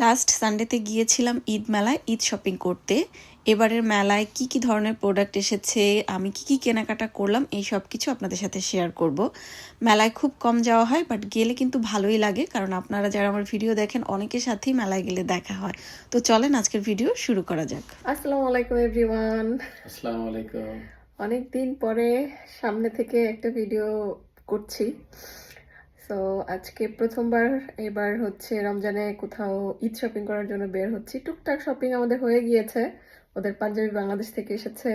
Last সানডেতে গিয়েছিলাম ঈদ মেলায় Eid shopping করতে। এবারের মেলায় কি কি ধরনের প্রোডাক্ট এসেছে আমি কি কি কেনাকাটা করলাম এই সব কিছু আপনাদের সাথে শেয়ার করব। মেলায় খুব কম যাওয়া হয় বাট গেলে কিন্তু ভালোই লাগে কারণ আপনারা যারা আমার ভিডিও দেখেন অনেকের সাথেই মেলায় গেলে দেখা হয়। তো চলেন আজকের ভিডিও শুরু করা যাক। আসসালামু আলাইকুম এভরিওয়ান আসসালামু আলাইকুম। অনেক দিন পরে সামনে থেকে একটা ভিডিও করছি। সো আজকে প্রথমবার, এবার হচ্ছে রমজানে কোথাও ঈদ শপিং করার জন্য বের হচ্ছি। টুকটাক শপিং আমাদের হয়ে গিয়েছে। ওদের পাঞ্জাবি বাংলাদেশ থেকে এসেছে।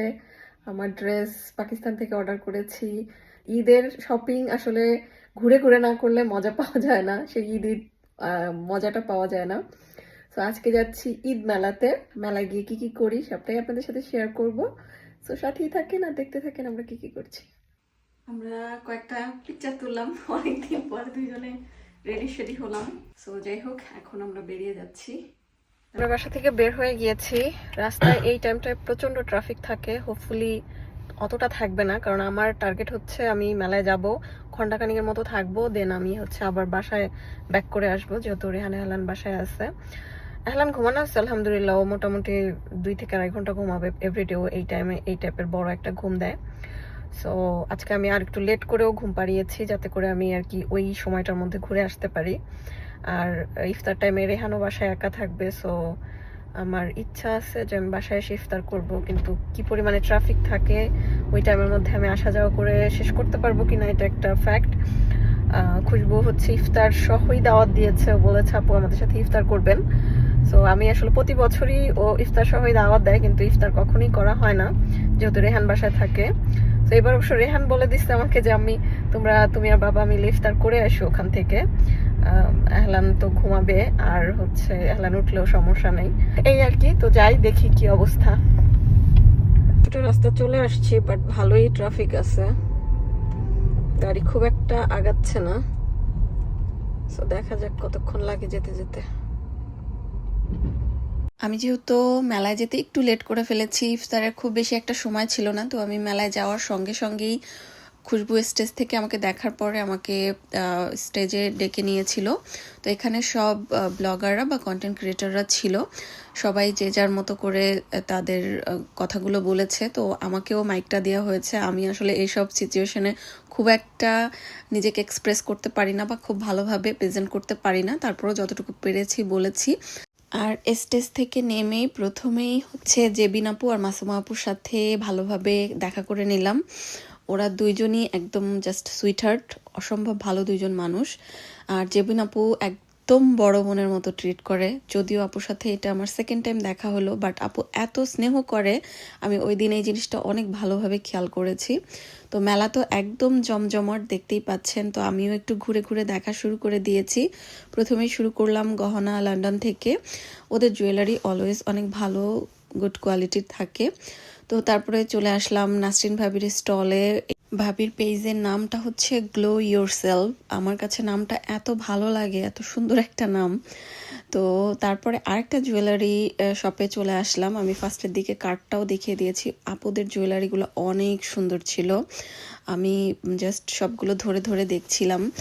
আমার ড্রেস পাকিস্তান থেকে অর্ডার করেছি। ঈদের শপিং আসলে ঘুরে ঘুরে না করলে মজা পাওয়া যায় না। সেই ঈদ ঈদ মজাটা পাওয়া যায় না। তো আজকে যাচ্ছি ঈদ মেলাতে। মেলায় গিয়ে কি কি করি, সবটাই আপনাদের সাথে শেয়ার করব। তো সাথেই থাকেন আর দেখতে থাকেন আমরা কি কি করছি। আমরা কয়েকটা পিকচার তুললাম। অনেকদিন পরে দুইজনে রেডি শেডি হলাম। সো যাই হোক, এখন আমরা বেরিয়ে যাচ্ছি। আমরা বাসা থেকে বের হয়ে গিয়েছি। রাস্তায় এই টাইমটায় প্রচণ্ড ট্রাফিক থাকে। হোপফুলি অতটা থাকবে না, কারণ আমার টার্গেট হচ্ছে আমি মেলায় যাব ঘন্টাখানিকের মতো থাকব দেন আমি হচ্ছে আবার বাসায় ব্যাক করে আসব, যেহেতু রেহানে হেলান বাসায় আছে। হেলান ঘুমানো আছে, আলহামদুলিল্লাহ। ও মোটামুটি দুই থেকে আড়াই ঘণ্টা ঘুমাবে এভরিডে ও এই টাইমে এই টাইপের বড় একটা ঘুম দেয়। সো আজকে আমি আর একটু লেট করেও ঘুম পাড়িয়েছি যাতে করে আমি আর কি ওই সময়টার মধ্যে ঘুরে আসতে পারি। আর ইফতার টাইমে রেহানো বাসায় একা থাকবে সো আমার ইচ্ছা আছে যে আমি বাসায় এসে ইফতার করব, কিন্তু কি পরিমাণে ট্রাফিক থাকে, ওই টাইমের মধ্যে আমি আসা যাওয়া করে শেষ করতে পারব কিনা এটা একটা ফ্যাক্ট খুশবু হচ্ছে ইফতার সহই দাওয়াত দিয়েছে বলেছে, আপু, আমাদের সাথে ইফতার করবেন। সো আমি আসলে প্রতি বছরই ও ইফতার সহই দাওয়াত দেয়, কিন্তু ইফতার কখনোই করা হয় না, যেহেতু রেহান বাসায় থাকে। তো এবার অবশ্য রেহান বলে দিচ্ছে আমাকে যে আমি তোমরা তুমি আর বাবা মিলে ইফতার করে আসো ওখান থেকে। আহ, এহলান তো ঘুমাবে আর হচ্ছে এহলান উঠলেও সমস্যা নেই। এই আর কি তো যাই দেখি কি অবস্থা। ছোট রাস্তা চলে আসছি বাট ভালোই ট্রাফিক আছে। গাড়ি খুব একটা আগাচ্ছে না। তো দেখা যাক কতক্ষণ লাগে যেতে যেতে। আমি যেহেতু মেলায় যেতে একটু লেট করে ফেলেছি, ইফতারের খুব বেশি একটা সময় ছিল না, তো আমি মেলায় যাওয়ার সঙ্গে সঙ্গেই খুশবু স্টেজ থেকে আমাকে দেখার পরে আমাকে স্টেজে ডেকে নিয়েছিল। তো এখানে সব ব্লগাররা বা কন্টেন্ট ক্রিয়েটররা ছিল। সবাই যে যার মতো করে তাদের কথাগুলো বলেছে। তো আমাকেও মাইকটা দেওয়া হয়েছে। আমি আসলে এইসব সিচুয়েশনে খুব একটা নিজেকে এক্সপ্রেস করতে পারি না বা খুব ভালোভাবে প্রেজেন্ট করতে পারি না। তারপরেও যতটুকু পেরেছি বলেছি। আর স্টেজ থেকে নেমেই প্রথমেই হচ্ছে জেবিন আপু আর মাসুমা আপুর সাথে ভালোভাবে দেখা করে নিলাম। ওরা দুইজনই একদম জাস্ট সুইটহার্ট অসম্ভব ভালো দুইজন মানুষ। আর জেবিন আপু একদম বড় বোনের মতো ট্রিট করে। যদিও আপুর সাথে এটা আমার সেকেন্ড টাইম দেখা হলো বাট আপু এত স্নেহ করে, আমি ওই দিন এই জিনিসটা অনেক ভালোভাবে খেয়াল করেছি। তো মেলা তো একদম জমজমাট দেখতেই পাচ্ছেন, তো আমিও একটু ঘুরে ঘুরে দেখা শুরু করে দিয়েছি। প্রথমেই শুরু করলাম গহনা লন্ডন থেকে। ওদের জুয়েলারি অলওয়েজ অনেক ভালো গুড কোয়ালিটির থাকে। তো তারপরে চলে আসলাম নাসরিন ভাবির স্টলে ভাবির পেজের নামটা হচ্ছে গ্লো ইয়োর সেলফ আমার কাছে নামটা এত ভালো লাগে, এত সুন্দর একটা নাম। তো তারপরে আরেকটা জুয়েলারি শপে চলে আসলাম। আমি ফার্স্টের দিকে কার্ডটাও দেখিয়ে দিয়েছি। আপুদের জুয়েলারিগুলো অনেক সুন্দর ছিল। আমি জাস্ট সবগুলো ধরে ধরে দেখছিলাম।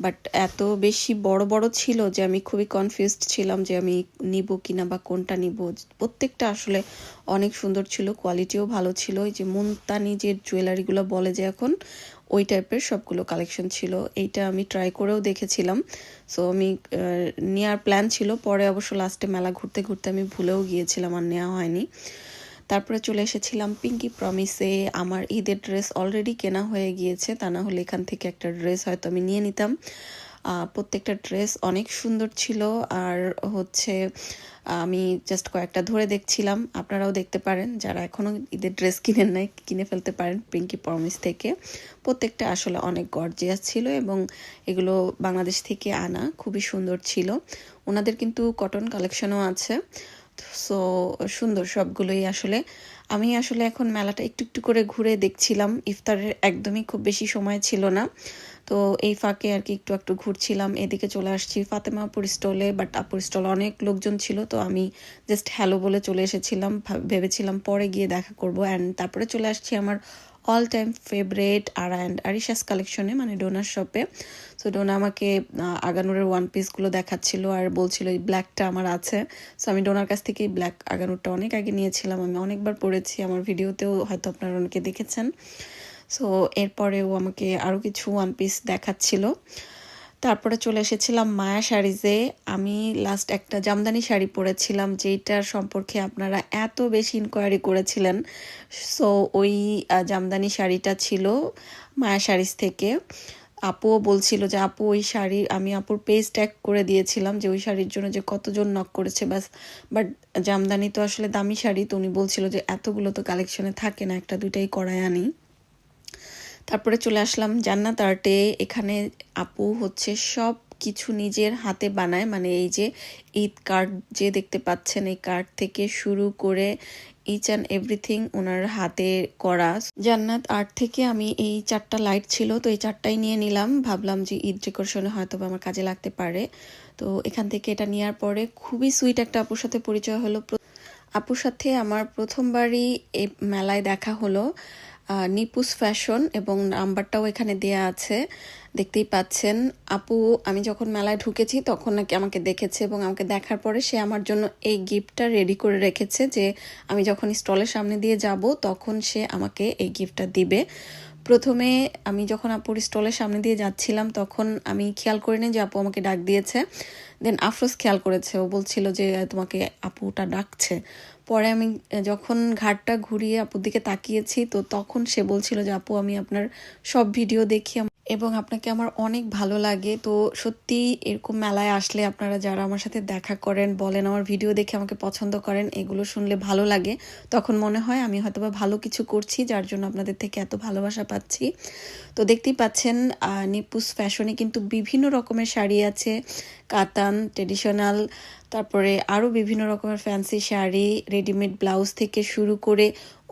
বাট এত বেশি বড় বড় ছিল যে আমি খুবই কনফিউজড ছিলাম যে আমি নিব কিনা বা কোনটা নিব। প্রত্যেকটা আসলে অনেক সুন্দর ছিল কোয়ালিটিও ভালো ছিল। এই যে মুনতানি যে জুয়েলারিগুলো বলে যে এখন, ওই টাইপের সবগুলো কালেকশন ছিল। এইটা আমি ট্রাই করেও দেখেছিলাম। সো আমি নেওয়ার প্ল্যান ছিল। পরে অবশ্য লাস্টে মেলা ঘুরতে ঘুরতে আমি ভুলেও গিয়েছিলাম, আর নেওয়া হয়নি। তারপরে চলে এসেছিলাম পিঙ্কি প্রমিসে আমার ঈদের ড্রেস অলরেডি কেনা হয়ে গিয়েছে, তা না হলে এখান থেকে একটা ড্রেস হয়তো আমি নিয়ে নিতাম। প্রত্যেকটা ড্রেস অনেক সুন্দর ছিল, আর হচ্ছে আমি জাস্ট কয়েকটা ধরে দেখছিলাম। আপনারাও দেখতে পারেন, যারা এখনও ঈদের ড্রেস কিনেন নাই, কিনে ফেলতে পারেন পিঙ্কি প্রমিস থেকে। প্রত্যেকটা আসলে অনেক গর্জিয়াস ছিল এবং এগুলো বাংলাদেশ থেকে আনা খুবই সুন্দর ছিল। ওনাদের কিন্তু কটন কালেকশনও আছে। সো সুন্দর সবগুলোই আসলে। আমি আসলে এখন মেলাটা একটু একটু করে ঘুরে দেখছিলাম। ইফতারের একদমই খুব বেশি সময় ছিল না। তো এই ফাঁকে আর কি একটু একটু ঘুরছিলাম। এদিকে চলে আসছি ফাতেমাপুর স্টলে বাট আপুর স্টলে অনেক লোকজন ছিল। তো আমি জাস্ট হ্যালো বলে চলে এসেছিলাম। ভাব- ভেবেছিলাম পরে গিয়ে দেখা করব। অ্যান্ড তারপরে চলে আসছি আমার অল টাইম ফেভারেট আর অ্যান্ড আরিশাস কালেকশনে মানে ডোনার শপে সো ডোনা আমাকে আগানুরের ওয়ান পিসগুলো দেখাচ্ছিল আর বলছিল, এই ব্ল্যাকটা আমার আছে। সো আমি ডোনার কাছ থেকে এই ব্ল্যাক আগানুরটা অনেক আগে নিয়েছিলাম। আমি অনেকবার পড়েছি, আমার ভিডিওতেও হয়তো আপনারা অনেকে দেখেছেন। সো এরপরেও আমাকে আরও কিছু ওয়ান পিস দেখাচ্ছিল। তারপরে চলে এসেছিলাম মায়া শাড়িজে। আমি লাস্ট একটা জামদানি শাড়ি পরেছিলাম যেটার সম্পর্কে আপনারা এত বেশি ইনকোয়ারি করেছিলেন। সো ওই জামদানি শাড়িটা ছিল মায়া শাড়িজ থেকে। আপুও বলছিল যে, আপু, ওই শাড়ি, আমি আপুর পেজ ট্যাগ করে দিয়েছিলাম যে, ওই শাড়ির জন্য যে কতজন নক করেছে বাস বাট জামদানি তো আসলে দামি শাড়ি, তো উনি বলছিল যে, এতগুলো তো কালেকশনে থাকে না, একটা দুইটাই করায় আনি। তারপরে চলে আসলাম জান্নাত আর্টে। এখানে আপু হচ্ছে সব কিছু নিজের হাতে বানায়। মানে এই যে ঈদ কার্ড যে দেখতে পাচ্ছেন, এই কার্ড থেকে শুরু করে ইচ অ্যান্ড এভরিথিং ওনার হাতে করা। জান্নাত আর্ট থেকে আমি এই চারটা লাইট ছিল, তো এই চারটাই নিয়ে নিলাম। ভাবলাম যে ঈদ ডেকোরেশনে হয়তো বা আমার কাজে লাগতে পারে। তো এখান থেকে এটা নেওয়ার পরে খুবই সুইট একটা আপুর সাথে পরিচয় হলো। আপুর সাথে আমার প্রথমবারই এই মেলায় দেখা হলো। নিপুস ফ্যাশন এবং নাম্বারটাও এখানে দেয়া আছে। দেখতেই পাচ্ছেন, আপু, আমি যখন মেলায় ঢুকেছি তখন নাকি আমাকে দেখেছে এবং আমাকে দেখার পরে সে আমার জন্য এই গিফটটা রেডি করে রেখেছে যে আমি যখন স্টলের সামনে দিয়ে যাব তখন সে আমাকে এই গিফটটা দিবে। প্রথমে আমি যখন আপুর স্টলের সামনে দিয়ে যাচ্ছিলাম তখন আমি খেয়াল করি করিনি যে আপু আমাকে ডাক দিয়েছে। দেন আফরোজ খেয়াল করেছে, ও বলছিল যে তোমাকে আপুটা ডাকছে। পরে আমি যখন ঘাটটা ঘুরিয়ে আপুর দিকে তাকিয়েছি, তো তখন সে বলছিল যে, আপু, আমি আপনার সব ভিডিও দেখি এবং আপনাকে আমার অনেক ভালো লাগে। তো সত্যি এরকম মেলায় আসলে আপনারা যারা আমার সাথে দেখা করেন, বলেন, আমার ভিডিও দেখে আমাকে পছন্দ করেন, এগুলো শুনলে ভালো লাগে। তখন মনে হয় আমি হয়তোবা ভালো কিছু করছি, যার জন্য আপনাদের থেকে এত ভালোবাসা পাচ্ছি। তো দেখতেই পাচ্ছেন নিপুস ফ্যাশনে কিন্তু বিভিন্ন রকমের শাড়ি আছে। কাতান, ট্রেডিশনাল তারপরে আরও বিভিন্ন রকমের ফ্যান্সি শাড়ি রেডিমেড ব্লাউজ থেকে শুরু করে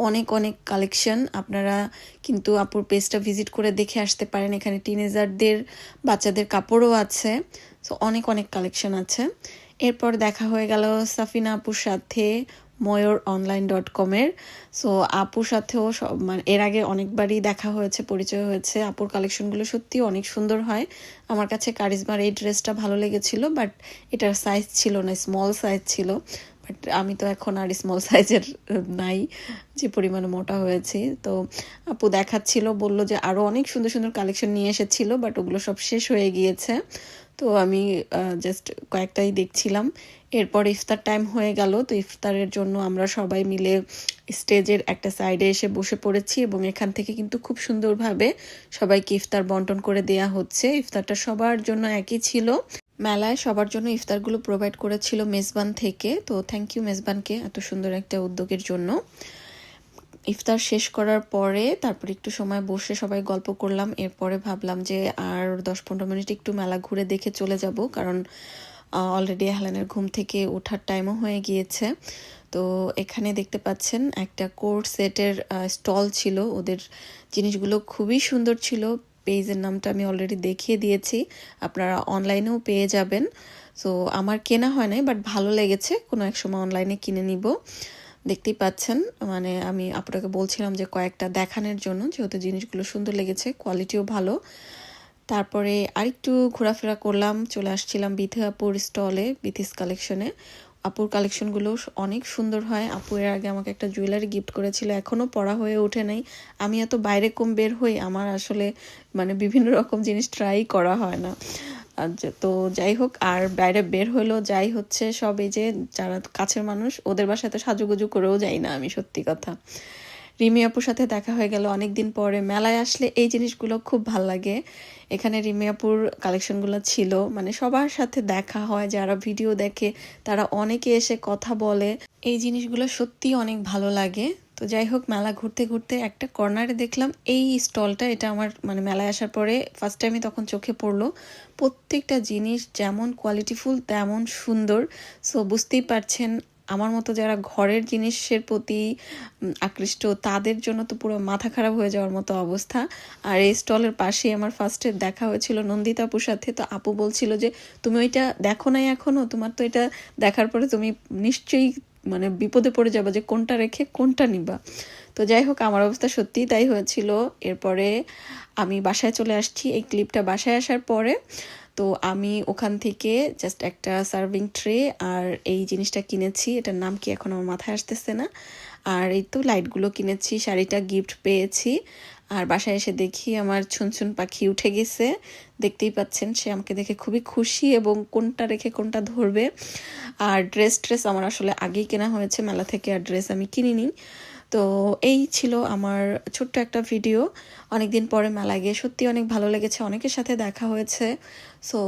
অনেক অনেক কালেকশন আপনারা কিন্তু আপুর পেজটা ভিজিট করে দেখে আসতে পারেন। এখানে টিনেজারদের বাচ্চাদের কাপড়ও আছে সো অনেক অনেক কালেকশন আছে। এরপর দেখা হয়ে গেল সাফিনা আপুর সাথে ময়ূর অনলাইন ডট কমের সো আপুর সাথেও সব- মানে এর আগে অনেকবারই দেখা হয়েছে, পরিচয় হয়েছে। আপুর কালেকশনগুলো সত্যি অনেক সুন্দর হয়। আমার কাছে কারিজমার এই ড্রেসটা ভালো লেগেছিল বাট এটার সাইজ ছিল না স্মল সাইজ ছিল। বাট আমি তো এখন আর স্মল সাইজের নাই, যে পরিমাণে মোটা হয়েছি। তো আপু দেখাচ্ছিল, বলল যে আরও অনেক সুন্দর সুন্দর কালেকশন নিয়ে এসেছিল বাট ওগুলো সব শেষ হয়ে গিয়েছে। তো আমি জাস্ট কয়েকটাই দেখছিলাম। এরপর ইফতার টাইম হয়ে গেল, তো ইফতারের জন্য আমরা সবাই মিলে স্টেজের একটা সাইডে এসে বসে পড়েছি এবং এখান থেকে কিন্তু খুব সুন্দরভাবে সবাইকে ইফতার বন্টন করে দেয়া হচ্ছে। ইফতারটা সবার জন্য একই ছিল। মেলায় সবার জন্য ইফতারগুলো প্রোভাইড করেছিল মেজবান থেকে। তো থ্যাংক ইউ মেজবানকে এত সুন্দর একটা উদ্যোগের জন্য। ইফতার শেষ করার পরে তারপর একটু সময় বসে সবাই গল্প করলাম। এরপরে ভাবলাম যে আর দশ পনেরো মিনিট একটু মেলা ঘুরে দেখে চলে যাব, কারণ অলরেডি হেলেনের ঘুম থেকে ওঠার টাইমও হয়ে গিয়েছে। তো এখানে দেখতে পাচ্ছেন একটা কোর্ট সেটের স্টল ছিল। ওদের জিনিসগুলো খুবই সুন্দর ছিল। পেজের নামটা আমি অলরেডি দেখিয়ে দিয়েছি। আপনারা অনলাইনেও পেয়ে যাবেন। সো আমার কেনা হয় নাই বাট ভালো লেগেছে। কোনো এক সময় অনলাইনে কিনে নিব। দেখতেই পাচ্ছেন মানে আমি আপনাকে বলছিলাম যে কয়েকটা দেখানোর জন্য, যেহেতু জিনিসগুলো সুন্দর লেগেছে কোয়ালিটিও ভালো। তারপরে আরেকটু ঘোরাফেরা করলাম, চলে আসছিলাম বিথি আপুর স্টলে, বিথিস কালেকশনে। আপুর কালেকশনগুলো অনেক সুন্দর হয়। আপু এর আগে আমাকে একটা জুয়েলারি গিফট করেছিল এখনও পড়া হয়ে ওঠে নাই। আমি এত বাইরে কম বের হই, আমার আসলে মানে বিভিন্ন রকম জিনিস ট্রাই করা হয় না। তো যাই হোক, আর বাইরে বের হইলেও যাই হচ্ছে সব এই যে, যারা কাছের মানুষ, ওদের বাসাতে সাজুগুজু করেও যাই না আমি, সত্যি কথা। রিমি আপুর সাথে দেখা হয়ে গেল অনেকদিন পরে। মেলায় আসলে এই জিনিসগুলো খুব ভালো লাগে। এখানে রিমি আপুর কালেকশনগুলো ছিল। মানে সবার সাথে দেখা হয়, যারা ভিডিও দেখে, তারা অনেকে এসে কথা বলে। এই জিনিসগুলো সত্যি অনেক ভালো লাগে। তো যাই হোক, মেলা ঘুরতে ঘুরতে একটা কর্নারে দেখলাম, এই স্টলটা এটা আমার মানে মেলায় আসার পরে ফার্স্ট টাইমে তখন চোখে পড়ল। প্রত্যেকটা জিনিস যেমন কোয়ালিটিফুল তেমন সুন্দর। সো বুঝতেই পারছেন আমার মতো যারা ঘরের জিনিসের প্রতি আকৃষ্ট, তাদের জন্য তো পুরো মাথা খারাপ হয়ে যাওয়ার মতো অবস্থা। আর এই স্টলের পাশেই আমার ফার্স্টে দেখা হয়েছিল নন্দিতা আপুর সাথে। তো আপু বলছিল যে, তুমি ওইটা দেখো নাই এখনও তোমার তো এটা দেখার পরে তুমি নিশ্চয়ই মানে বিপদে পড়ে যাবে যে কোনটা রেখে কোনটা নিবা? তো যাই হোক, আমার অবস্থা সত্যিই তাই হয়েছিল। এরপরে আমি বাসায় চলে আসছি। এই ক্লিপটা বাসায় আসার পরে তো আমি ওখান থেকে জাস্ট একটা সার্ভিং ট্রে আর এই জিনিসটা কিনেছি। এটার নাম কি এখন আমার মাথায় আসতেছে না। আর এই তো লাইটগুলো কিনেছি, শাড়িটা গিফট পেয়েছি। আর বাসায় এসে দেখি আমার ছুনছুন পাখি উঠে গেছে। দেখতেই পাচ্ছেন, সে আমাকে দেখে খুবই খুশি এবং কোনটা রেখে কোনটা ধরবে। আর ড্রেস ট্রেস আমার আসলে আগেই কেনা হয়েছে। মেলা থেকে আর ড্রেস আমি কিনিনি। তো এই ছিল আমার ছোট্ট একটা ভিডিও। অনেক দিন পরে মেলা গিয়ে সত্যি অনেক ভালো লেগেছে, অনেকের সাথে দেখা হয়েছে। সো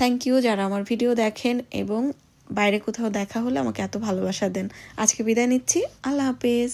থ্যাংক ইউ যারা আমার ভিডিও দেখেন এবং বাইরে কোথাও দেখা হলে আমাকে এত ভালোবাসা দেন। আজকে বিদায় নিচ্ছি। আল্লাহ হাফেজ।